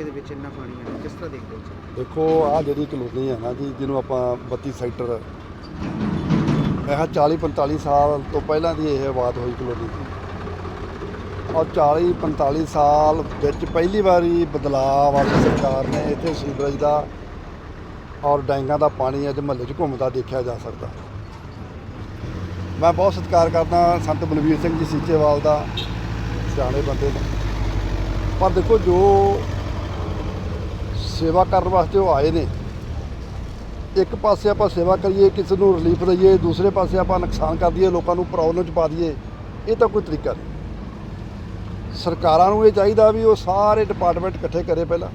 ਇਲਾਕੇ ਦੇ ਵਿੱਚ ਇੰਨਾ ਪਾਣੀ ਹੈ, ਕਿਸ ਤਰ੍ਹਾਂ ਦੇਖਦੇ ਹੋ ਜੀ? ਦੇਖੋ ਆ ਜਿਹੜੀ ਕਲੋਨੀ ਹੈ ਨਾ ਜੀ, ਜਿਹਨੂੰ ਆਪਾਂ 32 ਸੈਕਟਰ ਮੈਂ ਕਿਹਾ 40 45 ਸਾਲ ਤੋਂ ਪਹਿਲਾਂ ਦੀ ਇਹ ਆਬਾਦ ਹੋਈ ਕਲੋਨੀ। ਸੀ ਔਰ 40 45 ਸਾਲ ਵਿੱਚ ਪਹਿਲੀ ਵਾਰੀ ਬਦਲਾਅ ਵਾਲੀ ਸਰਕਾਰ ਨੇ ਇੱਥੇ ਸੀਵਰੇਜ ਦਾ ਔਰ ਡੈਂਗਾਂ ਦਾ ਪਾਣੀ ਅੱਜ ਮਹੱਲੇ 'ਚ ਘੁੰਮਦਾ ਦੇਖਿਆ ਜਾ ਸਕਦਾ। ਮੈਂ ਬਹੁਤ ਸਤਿਕਾਰ ਕਰਦਾ ਸੰਤ ਬਲਵੀਰ ਸਿੰਘ ਜੀ ਸੀਚੇਵਾਲ ਦਾ, ਸਿਆਣੇ ਬੰਦੇ ਨੇ ਪਰ ਦੇਖੋ, ਜੋ ਸੇਵਾ ਕਰਨ ਵਾਸਤੇ ਉਹ ਆਏ ਨੇ। ਇੱਕ ਪਾਸੇ ਆਪਾਂ ਸੇਵਾ ਕਰੀਏ, ਕਿਸੇ ਨੂੰ ਰਿਲੀਫ ਦਈਏ, ਦੂਸਰੇ ਪਾਸੇ ਆਪਾਂ ਨੁਕਸਾਨ ਕਰ ਦਈਏ, ਲੋਕਾਂ ਨੂੰ ਪ੍ਰੋਬਲਮ ਚ ਪਾ ਦਈਏ, ਇਹ ਤਾਂ ਕੋਈ ਤਰੀਕਾ ਨਹੀਂ। ਸਰਕਾਰਾਂ ਨੂੰ ਇਹ ਚਾਹੀਦਾ ਵੀ ਉਹ ਸਾਰੇ ਡਿਪਾਰਟਮੈਂਟ ਇਕੱਠੇ ਕਰੇ ਪਹਿਲਾਂ।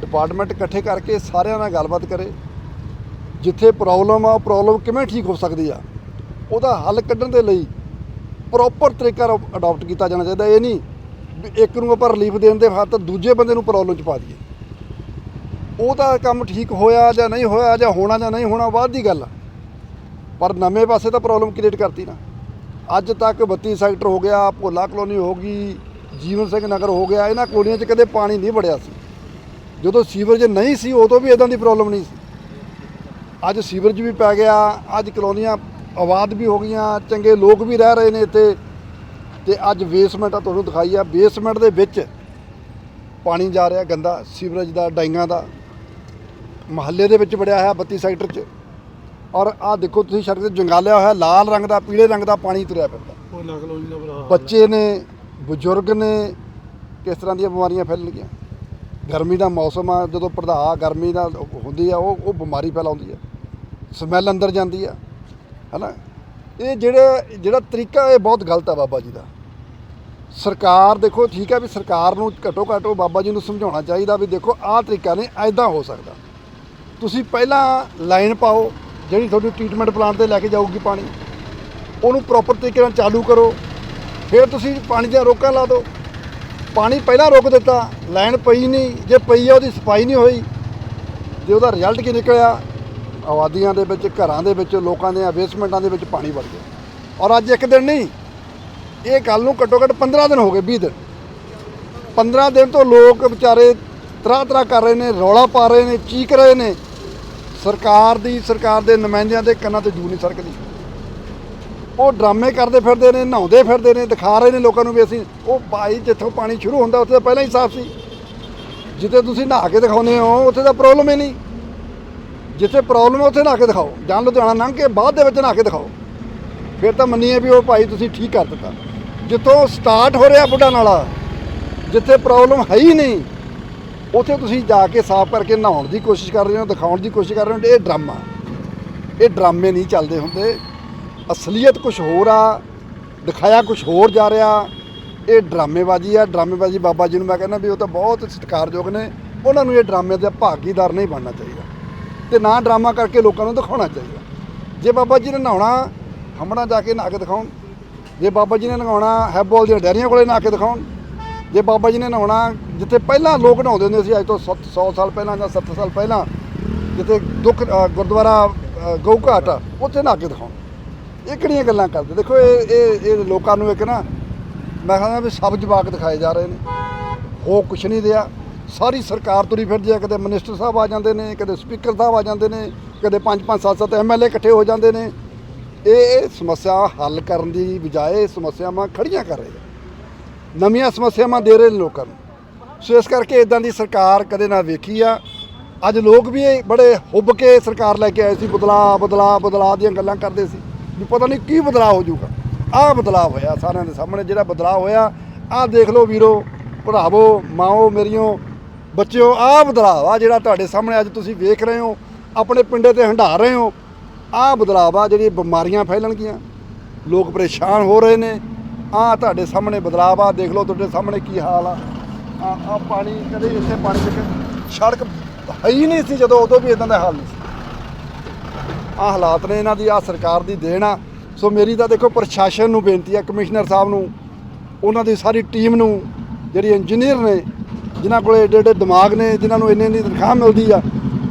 ਡਿਪਾਰਟਮੈਂਟ ਇਕੱਠੇ ਕਰਕੇ ਸਾਰਿਆਂ ਨਾਲ ਗੱਲਬਾਤ ਕਰੇ। ਜਿੱਥੇ ਪ੍ਰੋਬਲਮ ਆ ਪ੍ਰੋਬਲਮ ਕਿਵੇਂ ਠੀਕ ਹੋ ਸਕਦੀ ਆ, ਉਹਦਾ ਹੱਲ ਕੱਢਣ ਦੇ ਲਈ ਪ੍ਰੋਪਰ ਤਰੀਕਾ ਅਡਾਪਟ ਕੀਤਾ ਜਾਣਾ ਚਾਹੀਦਾ। ਇਹ ਨਹੀਂ ਵੀ ਇੱਕ ਨੂੰ ਆਪਾਂ ਰਿਲੀਫ ਦੇਣ ਦੇ ਬਾਅਦ ਦੂਜੇ ਬੰਦੇ ਨੂੰ ਪ੍ਰੋਬਲਮ ਚ ਪਾ ਦਈਏ। ਉਹਦਾ ਕੰਮ ਠੀਕ ਹੋਇਆ ਜਾਂ ਨਹੀਂ ਹੋਇਆ ਜਾਂ ਹੋਣਾ ਜਾਂ ਨਹੀਂ ਹੋਣਾ, ਬਾਅਦ ਦੀ ਗੱਲ ਆ। ਪਰ ਨਵੇਂ ਪਾਸੇ ਤਾਂ ਪ੍ਰੋਬਲਮ ਕ੍ਰੀਏਟ ਕਰਤੀ ਨਾ। ਅੱਜ ਤੱਕ 32 ਸੈਕਟਰ ਹੋ ਗਿਆ, ਭੋਲਾ ਕਲੋਨੀ ਹੋ ਗਈ, ਜੀਵਨ ਸਿੰਘ ਨਗਰ ਹੋ ਗਿਆ, ਇਹਨਾਂ ਕਲੋਨੀਆਂ 'ਚ ਕਦੇ ਪਾਣੀ ਨਹੀਂ ਵੜਿਆ ਸੀ। ਜਦੋਂ ਸੀਵਰੇਜ ਨਹੀਂ ਸੀ, ਉਦੋਂ ਵੀ ਇਦਾਂ ਦੀ ਪ੍ਰੋਬਲਮ ਨਹੀਂ ਸੀ। ਅੱਜ ਸੀਵਰੇਜ ਵੀ ਪੈ ਗਿਆ, ਅੱਜ ਕਲੋਨੀਆਂ ਆਬਾਦ ਵੀ ਹੋ ਗਈਆਂ, ਚੰਗੇ ਲੋਕ ਵੀ ਰਹਿ ਰਹੇ ਨੇ ਇੱਥੇ। ਤੇ ਅੱਜ ਬੇਸਮੈਂਟ ਆ, ਤੁਹਾਨੂੰ ਦਿਖਾਈ ਆ ਬੇਸਮੈਂਟ ਦੇ ਵਿੱਚ ਪਾਣੀ ਜਾ ਰਿਹਾ ਗੰਦਾ, ਸੀਵਰੇਜ ਦਾ, ਡਾਈਆਂ ਦਾ। ਮਹੱਲੇ ਦੇ ਵਿੱਚ ਵੜਿਆ ਹੋਇਆ 32 ਸੈਕਟਰ 'ਚ। ਔਰ ਆਹ ਦੇਖੋ ਤੁਸੀਂ ਸੜਕ ਤੇ ਜੰਗਾਲਿਆ ਹੋਇਆ ਲਾਲ ਰੰਗ ਦਾ ਪੀਲੇ ਰੰਗ ਦਾ ਪਾਣੀ ਤੁਰਿਆ ਫਿਰਦਾ। ਉਹ ਲੱਗ ਲੋ ਜੀ ਦਾ ਬੁਰਾ ਹਾਲ ਹੈ। ਬੱਚੇ ਨੇ ਬਜ਼ੁਰਗ ਨੇ ਕਿਸ ਤਰ੍ਹਾਂ ਦੀਆਂ ਬਿਮਾਰੀਆਂ ਫੈਲਣਗੀਆਂ ਗਰਮੀ ਦਾ ਮੌਸਮ ਆ ਜਦੋਂ ਪ੍ਰਧਾ ਗਰਮੀ ਨਾਲ ਹੁੰਦੀ ਆ ਉਹ ਉਹ ਬਿਮਾਰੀ ਫੈਲਾਉਂਦੀ ਆ। ਸਮੈਲ ਅੰਦਰ ਜਾਂਦੀ ਆ ਹੈਨਾ? ਇਹ ਜਿਹੜਾ ਜਿਹੜਾ ਤਰੀਕਾ ਇਹ ਬਹੁਤ ਗਲਤ ਆ ਬਾਬਾ ਜੀ ਦਾ। ਸਰਕਾਰ ਦੇਖੋ ਠੀਕ ਹੈ ਵੀ ਸਰਕਾਰ ਨੂੰ ਘੱਟੋ ਘੱਟ ਬਾਬਾ ਜੀ ਨੂੰ ਸਮਝਾਉਣਾ ਚਾਹੀਦਾ ਵੀ ਦੇਖੋ ਆਹ ਤਰੀਕਾ ਨਹੀਂ ਐਦਾਂ ਹੋ ਸਕਦਾ। ਤੁਸੀਂ ਪਹਿਲਾਂ ਲਾਈਨ ਪਾਓ, ਜਿਹੜੀ ਤੁਹਾਡੀ ਟ੍ਰੀਟਮੈਂਟ ਪਲਾਂਟ ਤੇ ਲੈ ਕੇ ਜਾਊਗੀ ਪਾਣੀ। ਉਹਨੂੰ ਪ੍ਰੋਪਰ ਤਰੀਕੇ ਨਾਲ ਚਾਲੂ ਕਰੋ। ਫਿਰ ਤੁਸੀਂ ਪਾਣੀ ਦੀਆਂ ਰੋਕਾਂ ਲਾ ਦਿਓ। ਪਾਣੀ ਪਹਿਲਾਂ ਰੋਕ ਦਿੱਤਾ, ਲਾਈਨ ਪਈ ਨਹੀਂ। ਜੇ ਪਈ ਆ, ਉਹਦੀ ਸਫ਼ਾਈ ਨਹੀਂ ਹੋਈ, ਤੇ ਉਹਦਾ ਰਿਜ਼ਲਟ ਕੀ ਨਿਕਲਿਆ? ਆਬਾਦੀਆਂ ਦੇ ਵਿੱਚ, ਘਰਾਂ ਦੇ ਵਿੱਚ, ਲੋਕਾਂ ਦੇ ਬੇਸਮੈਂਟਾਂ ਦੇ ਵਿੱਚ ਪਾਣੀ ਵੜ ਗਿਆ। ਔਰ ਅੱਜ ਇੱਕ ਦਿਨ ਨਹੀਂ, ਇਹ ਗੱਲ ਨੂੰ ਘੱਟੋ ਘੱਟ 15 ਦਿਨ ਹੋ ਗਏ 20 ਦਿਨ। 15 ਦਿਨ ਤੋਂ ਲੋਕ ਵਿਚਾਰੇ ਤਰ੍ਹਾਂ ਤਰ੍ਹਾਂ ਕਰ ਰਹੇ ਨੇ, ਰੌਲਾ ਪਾ ਰਹੇ ਨੇ, ਚੀਕ ਰਹੇ ਨੇ। ਸਰਕਾਰ ਦੀ, ਸਰਕਾਰ ਦੇ ਨੁਮਾਇੰਦਿਆਂ ਦੇ ਕੰਨਾਂ ਤੇ ਜੂ ਨਹੀਂ ਸਰਕਦੀ। ਉਹ ਡਰਾਮੇ ਕਰਦੇ ਫਿਰਦੇ ਨੇ, ਨਹਾਉਂਦੇ ਫਿਰਦੇ ਨੇ, ਦਿਖਾ ਰਹੇ ਨੇ ਲੋਕਾਂ ਨੂੰ ਵੀ ਅਸੀਂ, ਉਹ ਭਾਈ ਜਿੱਥੋਂ ਪਾਣੀ ਸ਼ੁਰੂ ਹੁੰਦਾ, ਉੱਥੇ ਤਾਂ ਪਹਿਲਾਂ ਹੀ ਸਾਫ਼ ਸੀ। ਜਿੱਥੇ ਤੁਸੀਂ ਨਹਾ ਕੇ ਦਿਖਾਉਂਦੇ ਹੋ, ਉੱਥੇ ਤਾਂ ਪ੍ਰੋਬਲਮ ਹੀ ਨਹੀਂ। ਜਿੱਥੇ ਪ੍ਰੋਬਲਮ ਹੈ, ਉੱਥੇ ਨਹਾ ਕੇ ਦਿਖਾਓ। ਜਾਂ ਲੁਧਿਆਣਾ ਲੰਘ ਕੇ ਬਾਅਦ ਦੇ ਵਿੱਚ ਨਹਾ ਕੇ ਦਿਖਾਓ। ਫਿਰ ਤਾਂ ਮੰਨੀਏ ਵੀ ਉਹ ਭਾਈ ਤੁਸੀਂ ਠੀਕ ਕਰ ਦਿੱਤਾ। ਜਿੱਥੋਂ ਸਟਾਰਟ ਹੋ ਰਿਹਾ ਬੁੱਢਾ ਨਾਲਾ, ਜਿੱਥੇ ਪ੍ਰੋਬਲਮ ਹੈ ਹੀ ਨਹੀਂ। ਉੱਥੇ ਤੁਸੀਂ ਜਾ ਕੇ ਸਾਫ਼ ਕਰਕੇ ਨਹਾਉਣ ਦੀ ਕੋਸ਼ਿਸ਼ ਕਰ ਰਹੇ ਹੋ, ਦਿਖਾਉਣ ਦੀ ਕੋਸ਼ਿਸ਼ ਕਰ ਰਹੇ ਹੋ ਇਹ ਡਰਾਮਾ। ਇਹ ਡਰਾਮੇ ਨਹੀਂ ਚੱਲਦੇ ਹੁੰਦੇ। ਅਸਲੀਅਤ ਕੁਝ ਹੋਰ ਆ, ਦਿਖਾਇਆ ਕੁਝ ਹੋਰ ਜਾ ਰਿਹਾ। ਇਹ ਡਰਾਮੇਬਾਜ਼ੀ ਆ, ਡਰਾਮੇਬਾਜ਼ੀ ਬਾਬਾ ਜੀ ਨੂੰ ਮੈਂ ਕਹਿੰਦਾ ਵੀ ਉਹ ਤਾਂ ਬਹੁਤ ਸਤਿਕਾਰਯੋਗ ਨੇ। ਉਹਨਾਂ ਨੂੰ ਇਹ ਡਰਾਮੇ ਦਾ ਭਾਗੀਦਾਰ ਨਹੀਂ ਬਣਨਾ ਚਾਹੀਦਾ। ਤੇ ਨਾ ਡਰਾਮਾ ਕਰਕੇ ਲੋਕਾਂ ਨੂੰ ਦਿਖਾਉਣਾ ਚਾਹੀਦਾ। ਜੇ ਬਾਬਾ ਜੀ ਨੇ ਨਹਾਉਣਾ, ਹਮਣਾ ਜਾ ਕੇ ਨਹਾ ਕੇ ਦਿਖਾਉਣ। ਜੇ ਬਾਬਾ ਜੀ ਨੇ ਨਹਾਉਣਾ ਹੈਬੋਲ ਦੀਆਂ ਡੈਰੀਆਂ ਕੋਲੇ ਨਹਾ ਕੇ ਦਿਖਾਉਣ। ਜੇ ਬਾਬਾ ਜੀ ਨੇ ਨਹਾਉਣਾ ਜਿੱਥੇ ਪਹਿਲਾਂ ਲੋਕ ਨਹਾਉਂਦੇ ਹੁੰਦੇ ਸੀ ਅੱਜ ਤੋਂ 100 ਸਾਲ ਪਹਿਲਾਂ ਜਾਂ 70 ਸਾਲ ਪਹਿਲਾਂ ਜਿੱਥੇ ਦੁੱਖ ਗੁਰਦੁਆਰਾ ਗਊ ਘਾਟ ਆ, ਉੱਥੇ ਨਹਾ ਕੇ ਦਿਖਾਉਣ ਇਹ ਕਿਹੜੀਆਂ ਗੱਲਾਂ ਕਰਦੇ? ਦੇਖੋ ਇਹ ਇਹ ਇਹ ਲੋਕਾਂ ਨੂੰ ਇੱਕ ਨਾ ਮੈਂ ਕਹਿੰਦਾ ਵੀ ਸਭ ਜਵਾਕ ਦਿਖਾਏ ਜਾ ਰਹੇ ਨੇ। ਹੋ ਕੁਛ ਨਹੀਂ ਰਿਹਾ। ਸਾਰੀ ਸਰਕਾਰ ਤੁਰੀ ਫਿਰਦੀ ਹੈ ਕਦੇ ਮਿਨਿਸਟਰ ਸਾਹਿਬ ਆ ਜਾਂਦੇ ਨੇ ਕਦੇ ਸਪੀਕਰ ਸਾਹਿਬ ਆ ਜਾਂਦੇ ਨੇ ਕਦੇ 5 5 7 7 ਐਮਐਲਏ ਇਕੱਠੇ ਹੋ ਜਾਂਦੇ ਨੇ। ਇਹ ਇਹ ਸਮੱਸਿਆ ਹੱਲ ਕਰਨ ਦੀ ਬਜਾਏ ਸਮੱਸਿਆਵਾਂ ਖੜੀਆਂ ਕਰ ਰਹੇ ਆ ਨਵੀਆਂ ਸਮੱਸਿਆਵਾਂ ਦੇ ਰਹੇ ਨੇ ਲੋਕਾਂ ਨੂੰ। ਸੋ ਇਸ ਕਰਕੇ ਇਦਾਂ ਦੀ ਸਰਕਾਰ ਕਦੇ ਨਾ ਵੇਖੀ ਆ। ਅੱਜ ਲੋਕ ਵੀ ਇਹ ਬੜੇ ਹੁੱਬ ਕੇ ਸਰਕਾਰ ਲੈ ਕੇ ਆਏ ਸੀ ਬਦਲਾ ਬਦਲਾ ਬਦਲਾ ਦੀਆਂ ਗੱਲਾਂ ਕਰਦੇ ਸੀ ਵੀ ਪਤਾ ਨਹੀਂ ਕੀ ਬਦਲਾ ਹੋ ਜਾਊਗਾ। ਆਹ ਬਦਲਾ ਹੋਇਆ ਸਾਰਿਆਂ ਦੇ ਸਾਹਮਣੇ, ਜਿਹੜਾ ਬਦਲਾ ਹੋਇਆ, ਆਹ ਦੇਖ ਲਓ ਵੀਰੋ, ਭਰਾਵੋ, ਮਾਓ, ਮੇਰੀਓ, ਬੱਚਿਓ, ਆਹ ਬਦਲਾਅ ਆ ਜਿਹੜਾ ਤੁਹਾਡੇ ਸਾਹਮਣੇ ਅੱਜ ਤੁਸੀਂ ਵੇਖ ਰਹੇ ਹੋ, ਆਪਣੇ ਪਿੰਡੇ ਤੇ ਹੰਢਾ ਰਹੇ ਹੋ। ਆਹ ਬਦਲਾਅ ਆ ਜਿਹੜੀ ਬਿਮਾਰੀਆਂ ਫੈਲਣਗੀਆਂ। ਲੋਕ ਪਰੇਸ਼ਾਨ ਹੋ ਰਹੇ ਨੇ। ਆਹ ਤੁਹਾਡੇ ਸਾਹਮਣੇ ਬਦਲਾਅ ਆ, ਦੇਖ ਲਓ ਤੁਹਾਡੇ ਸਾਹਮਣੇ ਕੀ ਹਾਲ ਆ। ਆ ਪਾਣੀ, ਕਦੇ ਇੱਥੇ ਪਾਣੀ ਵਿੱਚ ਸੜਕ ਹੈ ਹੀ ਨਹੀਂ ਸੀ ਜਦੋਂ ਉਦੋਂ ਵੀ ਇਦਾਂ ਦਾ ਹਾਲ ਨਹੀਂ ਸੀ। ਆ ਹਾਲਾਤ ਨੇ ਇਹਨਾਂ ਦੀ, ਆ ਸਰਕਾਰ ਦੀ ਦੇਣ ਆ। ਸੋ ਮੇਰੀ ਤਾਂ ਦੇਖੋ ਪ੍ਰਸ਼ਾਸਨ ਨੂੰ ਬੇਨਤੀ ਆ, ਕਮਿਸ਼ਨਰ ਸਾਹਿਬ ਨੂੰ, ਉਹਨਾਂ ਦੀ ਸਾਰੀ ਟੀਮ ਨੂੰ, ਜਿਹੜੀ ਇੰਜੀਨੀਅਰ ਨੇ, ਜਿਨ੍ਹਾਂ ਕੋਲੇ ਏਡੇ ਏਡੇ ਦਿਮਾਗ ਨੇ, ਜਿਨ੍ਹਾਂ ਨੂੰ ਇੰਨੀ ਇੰਨੀ ਤਨਖਾਹ ਮਿਲਦੀ ਆ,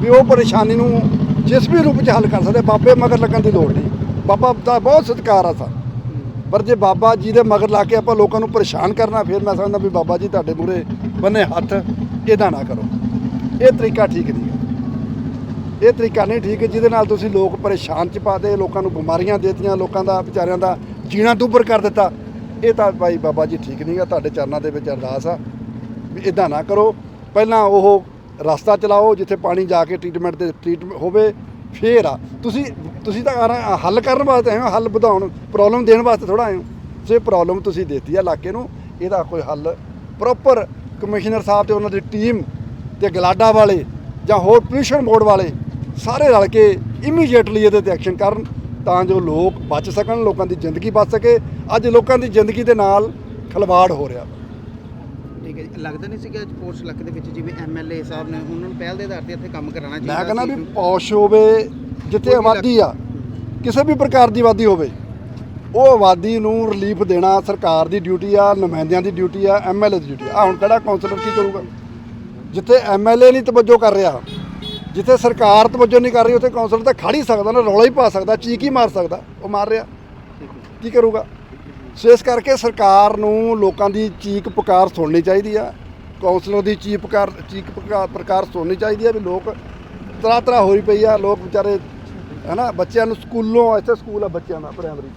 ਵੀ ਉਹ ਪਰੇਸ਼ਾਨੀ ਨੂੰ ਜਿਸ ਵੀ ਰੂਪ 'ਚ ਹੱਲ ਕਰ ਸਕਦੇ, ਬਾਬੇ ਮਗਰ ਲੱਗਣ ਦੀ ਲੋੜ ਨਹੀਂ। ਬਾਬਾ ਦਾ ਬਹੁਤ ਸਤਿਕਾਰ ਆ ਸਾ ਪਰ ਜੇ ਬਾਬਾ ਜੀ ਦੇ ਮਗਰ ਲਾ ਕੇ ਆਪਾਂ ਲੋਕਾਂ ਨੂੰ ਪਰੇਸ਼ਾਨ ਕਰਨਾ, ਫਿਰ ਮੈਂ ਸਮਝਦਾ ਵੀ ਬਾਬਾ ਜੀ ਤੁਹਾਡੇ ਮੂਹਰੇ ਬੰਨੇ ਹੱਥ ਇਹਦਾ ਨਾ ਕਰੋ। ਇਹ ਤਰੀਕਾ ਠੀਕ ਨਹੀਂ ਹੈ। ਇਹ ਤਰੀਕਾ ਨਹੀਂ ਠੀਕ, ਜਿਹਦੇ ਨਾਲ ਤੁਸੀਂ ਲੋਕ ਪਰੇਸ਼ਾਨ ਚ ਪਾਦੇ ਲੋਕਾਂ ਨੂੰ ਬਿਮਾਰੀਆਂ ਦੇਤੀਆਂ, ਲੋਕਾਂ ਦਾ, ਵਿਚਾਰਿਆਂ ਦਾ ਜੀਣਾ ਦੁੱਭਰ ਕਰ ਦਿੱਤਾ। ਇਹ ਤਾਂ ਭਾਈ ਬਾਬਾ ਜੀ ਠੀਕ ਨਹੀਂ ਗਾ ਤੁਹਾਡੇ ਚਰਨਾਂ ਦੇ ਵਿੱਚ ਅਰਦਾਸ ਆ। ਵੀ ਇਦਾਂ ਨਾ ਕਰੋ। ਪਹਿਲਾਂ ਉਹ ਰਸਤਾ ਚਲਾਓ, ਜਿੱਥੇ ਪਾਣੀ ਜਾ ਕੇ ਟ੍ਰੀਟਮੈਂਟ ਦੇ ਟ੍ਰੀਟਮੈਂਟ ਹੋਵੇ ਫੇਰ ਆ। ਤੁਸੀਂ ਤੁਸੀਂ ਤਾਂ ਆ- ਹੱਲ ਕਰਨ ਵਾਸਤੇ ਆਏ ਹੋ, ਹੱਲ ਵਧਾਉਣ ਪ੍ਰੋਬਲਮ ਦੇਣ ਵਾਸਤੇ ਥੋੜਾ ਆਏ ਹੋ। ਸੋ ਇਹ ਪ੍ਰੋਬਲਮ ਤੁਸੀਂ ਦੇਤੀ ਆ ਇਲਾਕੇ ਨੂੰ। ਇਹਦਾ ਕੋਈ ਹੱਲ ਪ੍ਰੋਪਰ ਕਮਿਸ਼ਨਰ ਸਾਹਿਬ ਤੇ ਉਹਨਾਂ ਦੀ ਟੀਮ ਤੇ ਗਲਾਡਾ ਵਾਲੇ ਜਾਂ ਹੋਰ ਪੋਲਿਊਸ਼ਨ ਬੋਰਡ ਵਾਲੇ ਸਾਰੇ ਰਲ ਕੇ ਇਮੀਡੀਏਟਲੀ ਇਹਦੇ ਤੇ ਐਕਸ਼ਨ ਕਰਨ ਤਾਂ ਜੋ ਲੋਕ ਬਚ ਸਕਣ, ਲੋਕਾਂ ਦੀ ਜ਼ਿੰਦਗੀ ਬਚ ਸਕੇ। ਅੱਜ ਲੋਕਾਂ ਦੀ ਜ਼ਿੰਦਗੀ ਦੇ ਨਾਲ ਖਲਵਾੜ ਹੋ ਰਿਹਾ। ਠੀਕ ਹੈ ਜੀ ਲੱਗਦਾ ਨਹੀਂ ਸੀਗਾ ਸਪੋਰਟਸ ਇਲਾਕੇ ਦੇ ਵਿੱਚ ਜਿਵੇਂ ਐਮਐਲਏ ਸਾਹਿਬ ਨੇ ਉਹਨਾਂ ਨੂੰ ਪਹਿਲ ਦੇ ਆਧਾਰ ਤੇ ਇੱਥੇ ਕੰਮ ਕਰਾਉਣਾ ਚਾਹੀਦਾ ਮੈਂ ਕਹਿੰਦਾ ਵੀ। ਪੌਸ਼ ਹੋਵੇ ਜਿੱਥੇ ਆਬਾਦੀ ਆ ਕਿਸੇ ਵੀ ਪ੍ਰਕਾਰ ਦੀ ਆਬਾਦੀ ਹੋਵੇ ਉਹ ਆਬਾਦੀ ਨੂੰ ਰਿਲੀਫ ਦੇਣਾ ਸਰਕਾਰ ਦੀ ਡਿਊਟੀ ਆ ਨੁਮਾਇੰਦਿਆਂ ਦੀ ਡਿਊਟੀ ਆ ਐਮਐਲਏ ਦੀ ਡਿਊਟੀ ਆ ਆਹ ਹੁਣ ਕਿਹੜਾ ਕਾਉਂਸਲਰ ਕੀ ਕਰੂਗਾ ਜਿੱਥੇ ਐਮਐਲਏ ਨਹੀਂ ਤਵੱਜੋ ਕਰ ਰਿਹਾ ਜਿੱਥੇ ਸਰਕਾਰ ਤਵੱਜੋ ਨਹੀਂ ਕਰ ਰਹੀ ਉੱਥੇ ਕਾਉਂਸਲਰ ਤਾਂ ਖੜ ਹੀ ਸਕਦਾ ਨਾ ਰੌਲਾ ਹੀ ਪਾ ਸਕਦਾ ਚੀਕ ਹੀ ਮਾਰ ਸਕਦਾ ਉਹ ਮਾਰ ਰਿਹਾ। ਕੀ ਕਰੂਗਾ ਸੋ ਇਸ ਕਰਕੇ ਸਰਕਾਰ ਨੂੰ ਲੋਕਾਂ ਦੀ ਚੀਕ ਪੁਕਾਰ ਸੁਣਨੀ ਚਾਹੀਦੀ ਆ ਕਾਉਂਸਲਰ ਦੀ ਚੀਕ ਪੁਕਾਰ ਚੀਕ ਪੁਕਾਰ ਪ੍ਰਕਾਰ ਸੁਣਨੀ ਚਾਹੀਦੀ ਆ ਵੀ ਲੋਕ ਤਰ੍ਹਾਂ ਤਰ੍ਹਾਂ ਹੋਈ ਪਈ ਆ, ਲੋਕ ਵਿਚਾਰੇ, ਹਨਾ, ਬੱਚਿਆਂ ਨੂੰ ਸਕੂਲੋਂ, ਇੱਥੇ ਸਕੂਲ ਆ ਬੱਚਿਆਂ ਦਾ ਪ੍ਰਾਇਮਰੀ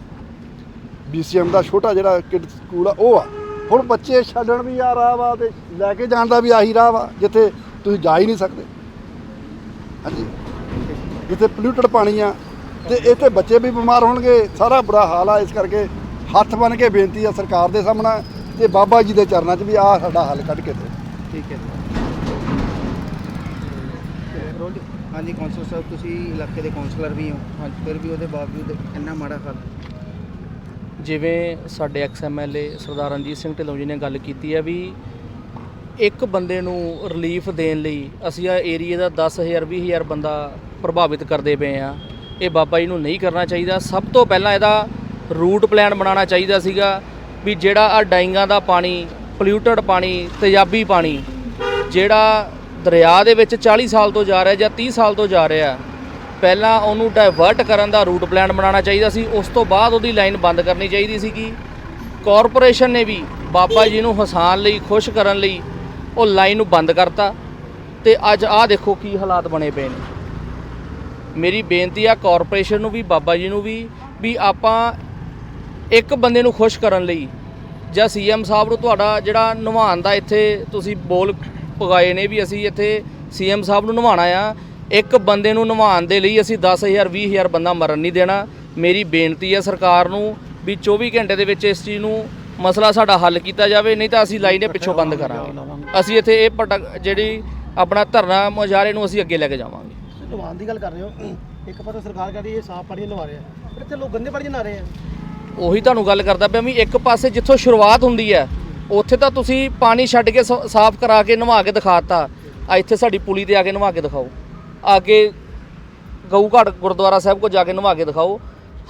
ਬੀਸੀਐਮ ਦਾ ਛੋਟਾ ਜਿਹੜਾ ਕਿਡ ਸਕੂਲ ਆ, ਉਹ ਆ। ਹੁਣ ਬੱਚੇ ਛੱਡਣ ਵੀ ਆ ਰਾਹ ਵਾ ਤੇ ਲੈ ਕੇ ਜਾਣ ਦਾ ਵੀ ਆਹੀ ਰਾਹ ਵਾ, ਜਿੱਥੇ ਤੁਸੀਂ ਜਾ ਹੀ ਨਹੀਂ ਸਕਦੇ। ਹਾਂਜੀ। ਜਿੱਥੇ ਪੋਲਿਊਟਡ ਪਾਣੀ ਆ, ਤੇ ਇੱਥੇ ਬੱਚੇ ਵੀ ਬਿਮਾਰ ਹੋਣਗੇ, ਸਾਰਾ ਬੁਰਾ ਹਾਲ ਆ, ਇਸ ਕਰਕੇ ਹੱਥ ਬਨ ਕੇ ਬੇਨਤੀ ਆ ਸਰਕਾਰ ਦੇ ਸਾਹਮਣੇ ਤੇ ਬਾਬਾ ਜੀ ਦੇ ਚਰਨਾਂ 'ਚ ਵੀ ਆ ਸਾਡਾ ਹੱਲ ਕੱਢ ਕੇ ਦਿਓ। ਠੀਕ ਹੈ ਹਾਂਜੀ ਕੌਂਸਲਰ ਸਾਹਿਬ ਤੁਸੀਂ ਇਲਾਕੇ ਦੇ ਕੌਂਸਲਰ ਵੀ ਹੋ। ਹਾਂਜੀ ਫਿਰ ਵੀ ਉਹਦੇ ਬਾਵਜੂਦ ਇੰਨਾ ਮਾੜਾ ਹਾਲ। ਜਿਵੇਂ ਸਾਡੇ ਐਕਸ ਐਮਐਲਏ ਸਰਦਾਰ ਰਣਜੀਤ ਸਿੰਘ ਢਿੱਲੋਂ ਜੀ ਨੇ ਗੱਲ ਕੀਤੀ ਹੈ ਵੀ ਇੱਕ ਬੰਦੇ ਨੂੰ ਰਿਲੀਫ ਦੇਣ ਲਈ ਅਸੀਂ ਆ ਏਰੀਆ ਦਾ 10000 20000 ਬੰਦਾ ਪ੍ਰਭਾਵਿਤ ਕਰਦੇ ਪਏ ਆ ਇਹ ਬਾਬਾ ਜੀ ਨੂੰ ਨਹੀਂ ਕਰਨਾ ਚਾਹੀਦਾ। ਸਭ ਤੋਂ ਪਹਿਲਾਂ ਇਹਦਾ ਰੂਟ ਪਲਾਨ ਬਣਾਉਣਾ ਚਾਹੀਦਾ ਸੀਗਾ ਵੀ ਜਿਹੜਾ ਆ ਡਾਈਂਗਾਂ ਦਾ ਪਾਣੀ ਪੋਲਿਊਟਡ ਪਾਣੀ, ਤੇਜ਼ਾਬੀ ਪਾਣੀ, ਜਿਹੜਾ ਦਰਿਆ ਦੇ ਵਿੱਚ 40 ਸਾਲ ਤੋਂ ਜਾ ਰਿਹਾ ਜਾਂ 30 ਸਾਲ ਤੋਂ ਜਾ ਰਿਹਾ, ਪਹਿਲਾਂ ਉਹਨੂੰ ਡਾਇਵਰਟ ਕਰਨ ਦਾ ਰੂਟ ਪਲਾਨ ਬਣਾਉਣਾ ਚਾਹੀਦਾ ਸੀ। ਉਸ ਤੋਂ ਬਾਅਦ ਉਹਦੀ ਲਾਈਨ ਬੰਦ ਕਰਨੀ ਚਾਹੀਦੀ ਸੀਗੀ। ਕਾਰਪੋਰੇਸ਼ਨ ਨੇ ਵੀ ਬਾਬਾ ਜੀ ਨੂੰ ਹਸਾਨ ਲਈ, ਖੁਸ਼ ਕਰਨ ਲਈ ਉਹ ਲਾਈਨ ਨੂੰ ਬੰਦ ਕਰਤਾ ਤੇ ਅੱਜ ਆਹ ਦੇਖੋ ਕੀ ਹਾਲਾਤ ਬਣੇ ਪਏ ਨੇ। ਮੇਰੀ ਬੇਨਤੀ ਆ ਕਾਰਪੋਰੇਸ਼ਨ ਨੂੰ ਵੀ, ਬਾਬਾ ਜੀ ਨੂੰ ਵੀ ਵੀ ਆਪਾਂ ਇੱਕ ਬੰਦੇ ਨੂੰ ਖੁਸ਼ ਕਰਨ ਲਈ ਜਾਂ ਸੀਐਮ ਸਾਹਿਬ ਨੂੰ ਤੁਹਾਡਾ ਜਿਹੜਾ ਨਵਾਉਣ ਦਾ ਇੱਥੇ ਤੁਸੀਂ ਬੋਲ ਪਗਾਏ ਨੇ ਵੀ ਅਸੀਂ ਇੱਥੇ ਸੀਐਮ ਸਾਹਿਬ ਨੂੰ ਨਵਾਉਣਾ ਆ, ਇੱਕ ਬੰਦੇ ਨੂੰ ਨਵਾਉਣ ਦੇ ਲਈ ਅਸੀਂ 10000 20000 ਬੰਦਾ ਮਰਨ ਨਹੀਂ ਦੇਣਾ। ਮੇਰੀ ਬੇਨਤੀ ਹੈ ਸਰਕਾਰ ਨੂੰ ਵੀ 24 ਘੰਟੇ ਦੇ ਵਿੱਚ ਇਸ ਚੀਜ਼ ਨੂੰ ਮਸਲਾ ਸਾਡਾ ਹੱਲ ਕੀਤਾ ਜਾਵੇ, ਨਹੀਂ ਤਾਂ ਅਸੀਂ ਲਾਈਨ ਦੇ ਪਿੱਛੋਂ ਬੰਦ ਕਰਾਂਗੇ। ਅਸੀਂ ਇੱਥੇ ਇਹ ਭਟਕ ਜਿਹੜੀ ਆਪਣਾ ਧਰਨਾ ਮੁਜ਼ਾਹਰੇ ਨੂੰ ਅਸੀਂ ਅੱਗੇ ਲੈ ਕੇ ਜਾਵਾਂਗੇ। ਨਵਾਉਣ ਦੀ ਗੱਲ ਕਰ ਰਹੇ ਹੋ। ਇੱਕ ਪਾਸੇ ਸਰਕਾਰ ਕਹਿੰਦੀ ਇਹ ਸਾਫ਼ ਪਾਣੀ ਨਵਾ ਰਹੇ ਆ ਪਰ ਇੱਥੇ ਲੋਕ ਗੰਦੇ ਪਾਣੀ 'ਚ ਨਹਾ ਰਹੇ ਆ। ਉਹੀ ਤੁਹਾਨੂੰ ਗੱਲ ਕਰਦਾ ਪਿਆ ਵੀ ਇੱਕ ਪਾਸੇ ਜਿੱਥੋਂ ਸ਼ੁਰੂਆਤ ਹੁੰਦੀ ਹੈ, ਉੱਥੇ ਤਾਂ ਤੁਸੀਂ ਪਾਣੀ ਛੱਡ ਕੇ ਸ- ਸਾਫ਼ ਕਰਾ ਕੇ ਨਵਾ ਕੇ ਦਿਖਾਤਾ। ਆ ਇੱਥੇ ਸਾਡੀ ਪੁਲੀ ਤੇ ਆ ਕੇ ਨਵਾ ਕੇ ਦਿਖਾਓ। ਅੱਗੇ ਗਊ ਘਾਟ ਗੁਰਦੁਆਰਾ ਸਾਹਿਬ ਕੋ ਜਾ ਕੇ ਨਵਾ ਕੇ ਦਿਖਾਓ।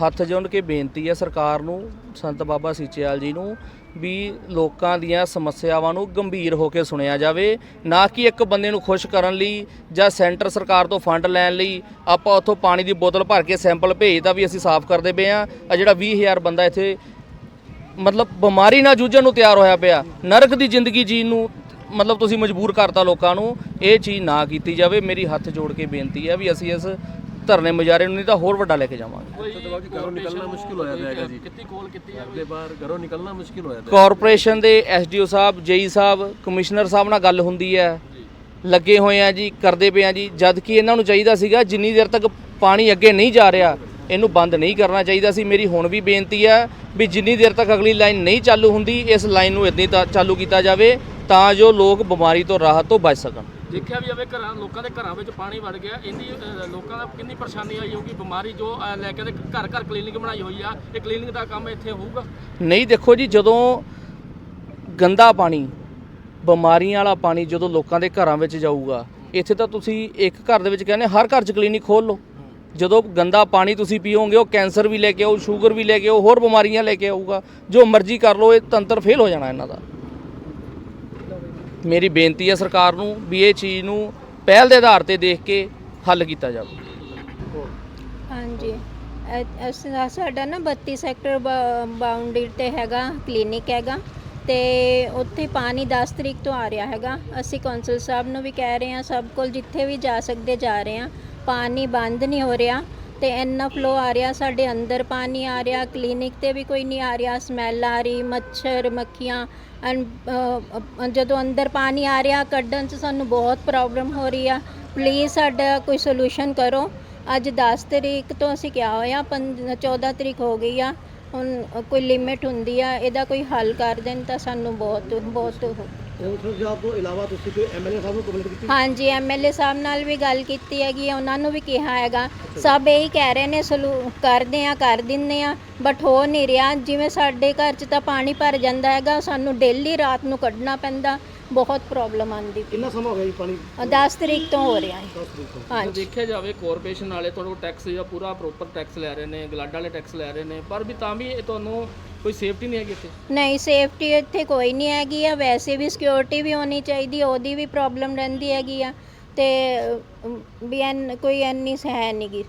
ਹੱਥ ਜੋੜ ਕੇ ਬੇਨਤੀ ਹੈ ਸਰਕਾਰ ਨੂੰ, ਸੰਤ ਬਾਬਾ ਸੀਚੇਵਾਲ ਜੀ ਨੂੰ ਵੀ ਲੋਕਾਂ ਦੀਆਂ ਸਮੱਸਿਆਵਾਂ ਨੂੰ ਗੰਭੀਰ ਹੋ ਕੇ ਸੁਣਿਆ ਜਾਵੇ। ਨਾ ਕਿ ਇੱਕ ਬੰਦੇ ਨੂੰ ਖੁਸ਼ ਕਰਨ ਲਈ ਜਾਂ ਸੈਂਟਰ ਸਰਕਾਰ ਤੋਂ ਫੰਡ ਲੈਣ ਲਈ ਆਪਾਂ ਉੱਥੋਂ ਪਾਣੀ ਦੀ ਬੋਤਲ ਭਰ ਕੇ ਸੈਂਪਲ ਭੇਜਦਾ ਵੀ ਅਸੀਂ ਸਾਫ਼ ਕਰਦੇ ਪਏ ਆ ਆ ਜਿਹੜਾ 20000 ਬੰਦਾ ਇੱਥੇ ਮਤਲਬ ਬਿਮਾਰੀ ਨਾਲ ਜੂਝਣ ਨੂੰ ਤਿਆਰ ਹੋਇਆ ਪਿਆ। ਨਰਕ ਦੀ ਜ਼ਿੰਦਗੀ ਜੀਣ ਨੂੰ ਮਤਲਬ ਤੁਸੀਂ ਮਜਬੂਰ ਕਰਤਾ ਲੋਕਾਂ ਨੂੰ। ਇਹ ਚੀਜ਼ ਨਾ ਕੀਤੀ ਜਾਵੇ। ਮੇਰੀ ਹੱਥ ਜੋੜ ਕੇ ਬੇਨਤੀ ਹੈ ਵੀ ਅਸੀਂ ਇਸ ਧਰਨੇ ਮੁਜ਼ਾਹਰੇ ਨੂੰ ਨਹੀਂ ਤਾਂ ਹੋਰ ਵੱਡਾ ਲੈ ਕੇ ਜਾਵਾਂਗੇ। ਦਬਾਅ ਘਰੋਂ ਨਿਕਲਣਾ ਮੁਸ਼ਕਿਲ ਹੋਇਆ ਪਿਆ ਹੈਗਾ ਜੀ। ਕਿੰਨੀ ਕੋਲ ਕੀਤੀ ਦੇ ਬਾਹਰ ਘਰੋਂ ਨਿਕਲਣਾ ਮੁਸ਼ਕਿਲ ਹੋਇਆ ਪਿਆ। ਕਾਰਪੋਰੇਸ਼ਨ ਦੇ ਐਸਡੀਓ ਸਾਹਿਬ ਜੇਈ ਸਾਹਿਬ ਕਮਿਸ਼ਨਰ ਸਾਹਿਬ ਨਾਲ ਗੱਲ ਹੁੰਦੀ ਹੈ। ਲੱਗੇ ਹੋਏ ਆ ਜੀ ਕਰਦੇ ਪਏ ਆ ਜੀ। ਜਦ ਕਿ ਇਹਨਾਂ ਨੂੰ ਚਾਹੀਦਾ ਸੀਗਾ ਜਿੰਨੀ ਦੇਰ ਤੱਕ ਪਾਣੀ ਅੱਗੇ ਨਹੀਂ ਜਾ ਰਿਹਾ ਇਹਨੂੰ ਬੰਦ ਨਹੀਂ ਕਰਨਾ ਚਾਹੀਦਾ ਸੀ। ਮੇਰੀ ਹੁਣ ਵੀ ਬੇਨਤੀ ਹੈ ਵੀ ਜਿੰਨੀ ਦੇਰ ਤੱਕ ਅਗਲੀ ਲਾਈਨ ਨਹੀਂ ਚਾਲੂ ਹੁੰਦੀ ਇਸ ਲਾਈਨ ਨੂੰ ਇਦਾਂ ਹੀ ਚਾਲੂ ਕੀਤਾ ਜਾਵੇ ਤਾਂ ਜੋ ਲੋਕ ਬਿਮਾਰੀ ਤੋਂ ਰਾਹਤ ਤੋਂ ਬਚ ਸਕਣ। ਦੇਖਿਆ ਵੀ ਜਾਵੇ ਘਰਾਂ ਲੋਕਾਂ ਦੇ ਘਰਾਂ ਵਿੱਚ ਪਾਣੀ ਵੜ ਗਿਆ ਇੰਨੀ ਅ, ਲੋਕਾਂ ਦਾ ਕਿੰਨੀ ਪਰੇਸ਼ਾਨੀ ਆਈ ਹੋਊਗੀ ਬਿਮਾਰੀ ਜੋ ਅ, ਲੈ ਕੇ ਤੇ ਘਰ ਘਰ ਕਲੀਨਿਕ ਬਣਾਈ ਹੋਈ ਆ ਇਹ ਕਲੀਨਿਕ ਦਾ ਕੰਮ ਇੱਥੇ ਹੋਊਗਾ? ਨਹੀਂ ਦੇਖੋ ਜੀ ਜਦੋਂ ਗੰਦਾ ਪਾਣੀ ਬਿਮਾਰੀਆਂ ਵਾਲਾ ਪਾਣੀ ਜਦੋਂ ਲੋਕਾਂ ਦੇ ਘਰਾਂ ਵਿੱਚ ਜਾਊਗਾ ਇੱਥੇ ਤਾਂ ਤੁਸੀਂ ਇੱਕ ਘਰ ਦੇ ਵਿੱਚ ਕਹਿੰਦੇ ਹਰ ਘਰ 'ਚ ਕਲੀਨਿਕ ਖੋਲ ਲਓ। ਜਦੋਂ ਗੰਦਾ ਪਾਣੀ ਤੁਸੀਂ ਪੀਓਗੇ ਉਹ ਕੈਂਸਰ ਵੀ ਲੈ ਕੇ ਆਓ ਸ਼ੂਗਰ ਵੀ ਲੈ ਕੇ ਆਓ ਹੋਰ ਬਿਮਾਰੀਆਂ ਲੈ ਕੇ ਆਊਗਾ ਜੋ ਮਰਜ਼ੀ ਕਰ ਲਓ ਇਹ ਤੰਤਰ ਫੇਲ ਹੋ ਜਾਣਾ ਇਹਨਾਂ ਦਾ। ਮੇਰੀ ਬੇਨਤੀ ਹੈ ਸਰਕਾਰ ਨੂੰ ਵੀ ਇਹ ਚੀਜ਼ ਨੂੰ ਪਹਿਲ ਦੇ ਆਧਾਰ ਤੇ ਦੇਖ ਕੇ ਹੱਲ ਕੀਤਾ ਜਾਵੇ। ਹਾਂਜੀ। ਅ- ਸਾਡਾ ਨਾ 32 ਸੈਕਟਰ ਬਾਉਂਡਰੀ ਤੇ ਹੈਗਾ ਕਲੀਨਿਕ ਹੈਗਾ ਤੇ ਉੱਥੇ ਪਾਣੀ 10 ਤਰੀਕ ਤੋਂ ਆ ਰਿਹਾ ਹੈਗਾ। ਅਸੀਂ ਕੌਂਸਲ ਸਾਹਿਬ ਨੂੰ ਵੀ ਕਹਿ ਰਹੇ ਹਾਂ, ਸਭ ਕੋਲ ਜਿੱਥੇ ਵੀ ਜਾ ਸਕਦੇ ਜਾ ਰਹੇ ਹਾਂ। ਪਾਣੀ ਬੰਦ ਨਹੀਂ ਹੋ ਰਿਹਾ। ਤੇ ਇੰਨਾ ਫਲੋ ਆ ਰਿਹਾ, ਸਾਡੇ ਅੰਦਰ ਪਾਣੀ ਆ ਰਿਹਾ ਕਲੀਨਿਕ ਤੇ ਵੀ ਕੋਈ ਨਹੀਂ ਆ ਰਿਹਾ ਸਮੈਲ ਆ ਰਹੀ, ਮੱਛਰ, ਮੱਖੀਆਂ ਐਂਡ ਜਦੋਂ ਅੰਦਰ ਪਾਣੀ ਆ ਰਿਹਾ, ਕੱਢਣ 'ਚ ਸਾਨੂੰ ਬਹੁਤ ਪ੍ਰੋਬਲਮ ਹੋ ਰਹੀ ਆ। ਪਲੀਜ਼ ਸਾਡਾ ਕੋਈ ਸੋਲੂਸ਼ਨ ਕਰੋ। ਅੱਜ 10 ਤਰੀਕ ਤੋਂ ਅਸੀਂ ਕਿਹਾ ਹੋਇਆ, ਪੰਜ 14 ਤਰੀਕ ਹੋ ਗਈ ਆ, ਹੁਣ ਕੋਈ ਲਿਮਿਟ ਹੁੰਦੀ ਆ, ਇਹਦਾ ਕੋਈ ਹੱਲ ਕਰ ਦੇਣ ਤਾਂ ਸਾਨੂੰ ਬਹੁਤ ਬਹੁਤ ਹੋ- ਕੌਂਸਲ ਸਾਹਿਬ ਤੋਂ ਇਲਾਵਾ ਤੁਸੀਂ ਕੋਈ ਐਮਐਲਏ ਸਾਹਿਬ ਨੂੰ ਕੰਪਲੇਂਟ ਕੀਤੀ? ਹਾਂਜੀ ਐਮਐਲਏ ਸਾਹਿਬ ਨਾਲ ਵੀ ਗੱਲ ਕੀਤੀ ਹੈਗੀ ਆ, ਉਹਨਾਂ ਨੂੰ ਵੀ ਕਿਹਾ ਹੈਗਾ। ਸਭ ਇਹੀ ਕਹਿ ਰਹੇ ਨੇ ਸਲੂ ਕਰਦੇ ਆ ਕਰ ਦਿੰਨੇ ਆ ਬਟ ਹੋ ਨਹੀਂ ਰਿਹਾ। ਜਿਵੇਂ ਸਾਡੇ ਘਰ 'ਚ ਤਾਂ ਪਾਣੀ ਭਰ ਜਾਂਦਾ ਹੈਗਾ ਸਾਨੂੰ ਡੇਲੀ ਰਾਤ ਨੂੰ ਕੱਢਣਾ ਪੈਂਦਾ ਬਹੁਤ ਪ੍ਰੋਬਲਮ ਆਉਂਦੀ। ਕਿੰਨਾ ਸਮਾਂ ਹੋ ਗਿਆ ਜੀ ਪਾਣੀ? 10 ਤਰੀਕ ਤੋਂ ਹੋ ਰਿਹਾ ਹੈ। 10 ਤਰੀਕ ਤੋਂ। ਜੇ ਹਾਂਜੀ ਦੇਖਿਆ ਜਾਵੇ ਕਾਰਪੋਰੇਸ਼ਨ ਵਾਲੇ ਤੁਹਾਡੇ ਕੋਲ ਟੈਕਸ ਜਾਂ ਪੂਰਾ ਪ੍ਰੋਪਰ ਟੈਕਸ ਲੈ ਰਹੇ ਨੇ ਗਲਾਡਾ ਵਾਲੇ ਟੈਕਸ ਲੈ ਰਹੇ ਨੇ ਪਰ ਵੀ ਤਾਂ ਵੀ ਇਹ ਤੁਹਾਨੂੰ ਕੋਈ ਸੇਫਟੀ ਨਹੀਂ ਹੈਗੀ ਇੱਥੇ? ਨਹੀਂ, ਸੇਫਟੀ ਇੱਥੇ ਕੋਈ ਨਹੀਂ ਹੈਗੀ ਆ। ਵੈਸੇ ਵੀ ਸਿਕਿਉਰਿਟੀ ਵੀ ਹੋਣੀ ਚਾਹੀਦੀ, ਉਹਦੀ ਵੀ ਪ੍ਰੋਬਲਮ ਰਹਿੰਦੀ ਹੈਗੀ ਆ। ਤੇ ਵੀ ਐਨ, ਕੋਈ ਐਨੀ ਹੈ ਨਹੀਂਗੀ